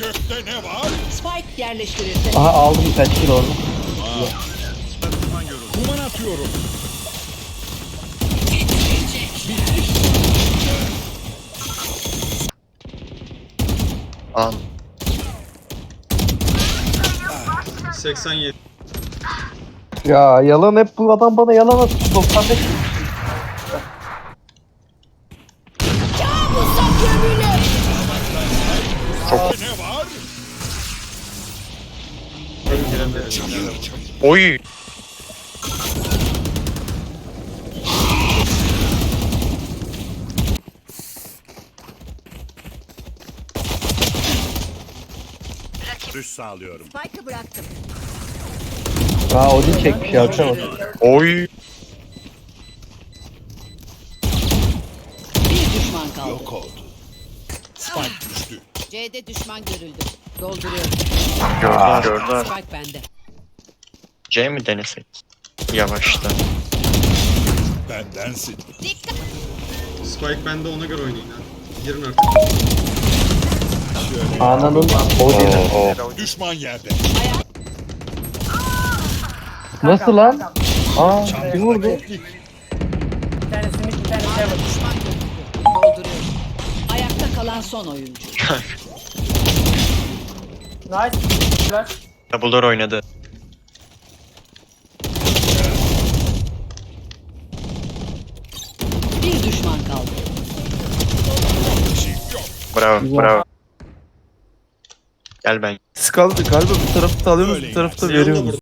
Gökte ne var? Spike yerleştirildi. Aha aldım birkaç kilo orada. Duman atıyorum. An. 87. Ya yalan hep bu adam bana yalan atıyor. 95 Ne var? Oy. Düş sağlıyorum. Spike'ı bıraktım. Aa Odin çekmiş ya bak. Oy. Bir düşman kaldı. Yok oldu. C'de düşman görüldü. Dolduruyorum. Gördüler gördüler. Spike bende. C mi denesek? Yavaştan. Bendensin. Spike bende ona göre oynayın ha. Girin artık. Ananın Odin'i. Düşman yerde. Nasıl lan? Aa kim vurdu? Bir tane simit bir tane şey var. Düşman görüldü. Dolduruyorum. Ayakta kalan son oyuncu. Nice. Flash. Double door oynadı. Bir düşman kaldı. Bravo bravo. Gel ben. Siz kaldı galiba bir tarafta alıyorsunuz Öyleyim. tarafta veriyorsunuz.